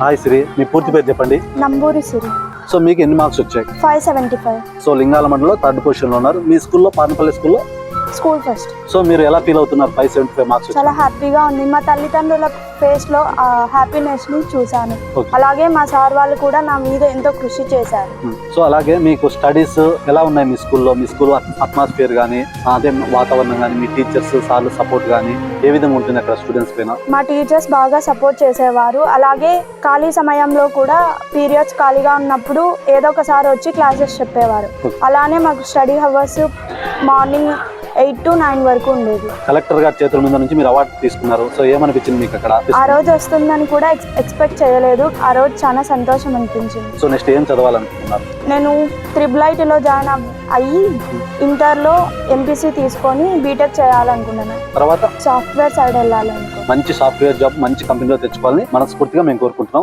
Hi Shri మీ పూర్తి పేరు చెప్పండి. నంబూరి సిరి. సో మీకు ఎన్ని మార్క్స్ వచ్చాయి? Five seventy five. So Lingala మండలంలో థర్డ్ పొజిషన్లో ఉన్నారు. మీ స్కూల్లో పానపల్లి స్కూల్లో? School first. సో మీరు ఎలా ఫీల్ అవుతున్నారు ఫైవ్ సెవెంటీ ఫైవ్ మార్క్స్ చాలా హ్యాపీగా ఉంది. మా తల్లిదండ్రుల ఫేస్లో హ్యాపీనెస్ని చూశాను. అలాగే మా సార్ వాళ్ళు కూడా నా మీద ఎంతో కృషి చేశారు. సో అలాగే మీకు స్టడీస్ ఎలా ఉన్నాయి మీ స్కూల్లో? మీ స్కూల్ అట్మాస్ఫియర్ కానీ అదే వాతావరణం కానీ మీ టీచర్స్ సార్లు సపోర్ట్ కానీ ఏ విధంగా ఉంటుంది అక్కడ స్టూడెంట్స్ పైన? మా టీచర్స్ బాగా సపోర్ట్ చేసేవారు. అలాగే ఖాళీ సమయంలో కూడా పీరియడ్స్ ఖాళీగా ఉన్నప్పుడు ఏదో ఒకసారి వచ్చి క్లాసెస్ చెప్పేవారు. అలానే మాకు study hours morning eight to nine వరకు ఉండేది. కలెక్టర్ గారి చేతుల మీద నుంచి మీరు అవార్డు తీసుకున్నారు. సో ఏమనిపించింది మీకు అక్కడ? ఆ రోజు వస్తుందని కూడా ఎక్స్- ఎక్స్పెక్ట్ చేయలేదు. ఆ రోజు చాలా సంతోషం అనిపించింది. సో నెక్స్ట్ ఏం చదవాలనుకుంటున్నారు? నేను త్రిబుల్ ఐటీలో జాయిన్ అయ్యి ఇంటర్లో ఎంపీసీ తీసుకొని బీటెక్ చేయాలనుకున్నాను. తర్వాత? సాఫ్ట్వేర్ సైడ్ వెళ్ళాలనుకో మంచి సాఫ్ట్వేర్ జాబ్ మంచి కంపెనీలో తెచ్చుకోవాలని మనస్ఫూర్తిగా మేము కోరుకుంటున్నాం.